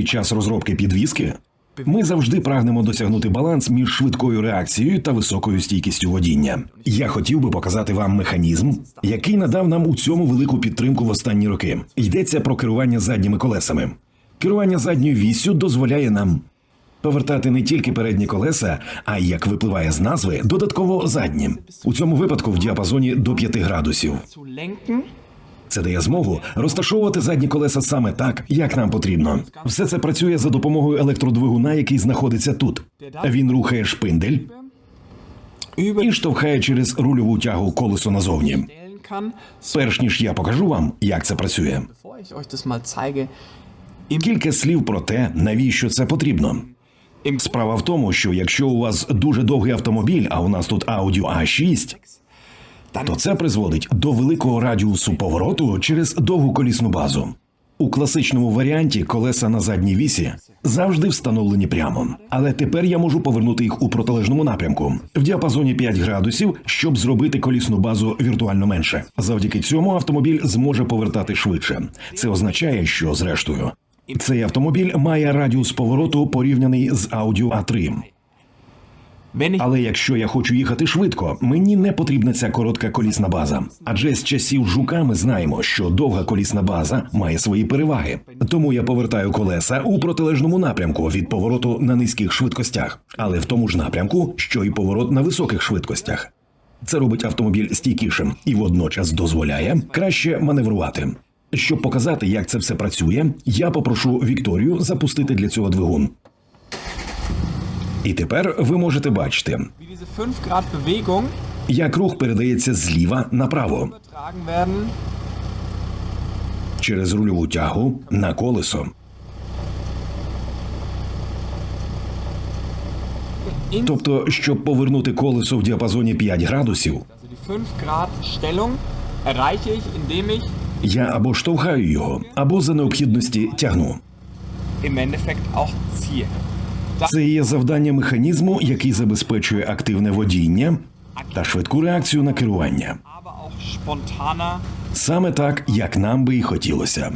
Під час розробки підвіски ми завжди прагнемо досягнути баланс між швидкою реакцією та високою стійкістю водіння. Я хотів би показати вам механізм, який надав нам у цьому велику підтримку в останні роки. Йдеться про керування задніми колесами. Керування задньою віссю дозволяє нам повертати не тільки передні колеса, а й, як випливає з назви, додатково задні. У цьому випадку в діапазоні до 5 градусів. Це дає змогу розташовувати задні колеса саме так, як нам потрібно. Все це працює за допомогою електродвигуна, який знаходиться тут. Він рухає шпиндель і штовхає через рульову тягу колесо назовні. Перш ніж я покажу вам, як це працює. Кілька слів про те, навіщо це потрібно. Справа в тому, що якщо у вас дуже довгий автомобіль, а у нас тут Audi A6, то це призводить до великого радіусу повороту через довгу колісну базу. У класичному варіанті колеса на задній вісі завжди встановлені прямо, але тепер я можу повернути їх у протилежному напрямку в діапазоні 5 градусів, щоб зробити колісну базу віртуально менше. Завдяки цьому автомобіль зможе повертати швидше. Це означає, що зрештою цей автомобіль має радіус повороту порівняний з Audi A3. wenn ich Але якщо я хочу їхати швидко, мені не потрібна ця коротка колісна база. Адже з часів жука ми знаємо, що довга колісна база має свої переваги. Тому я повертаю колеса у протилежному напрямку від повороту на низьких швидкостях, але в тому ж напрямку, що і поворот на високих швидкостях. Це робить автомобіль стійкішим і водночас дозволяє краще маневрувати. Щоб показати, як це все працює, я попрошу Вікторію запустити для цього двигун. І тепер ви можете бачити, wie diese 5 Grad Bewegung як рух передається зліва направо через рульову тягу на колесо. Тобто, щоб повернути колесо в діапазоні 5 градусів, also die 5 Grad Stellung erreiche ich, indem ich я або штовхаю його, або за необхідності тягну. Це є завдання механізму, який забезпечує активне водіння та швидку реакцію на керування. Саме так, як нам би і хотілося.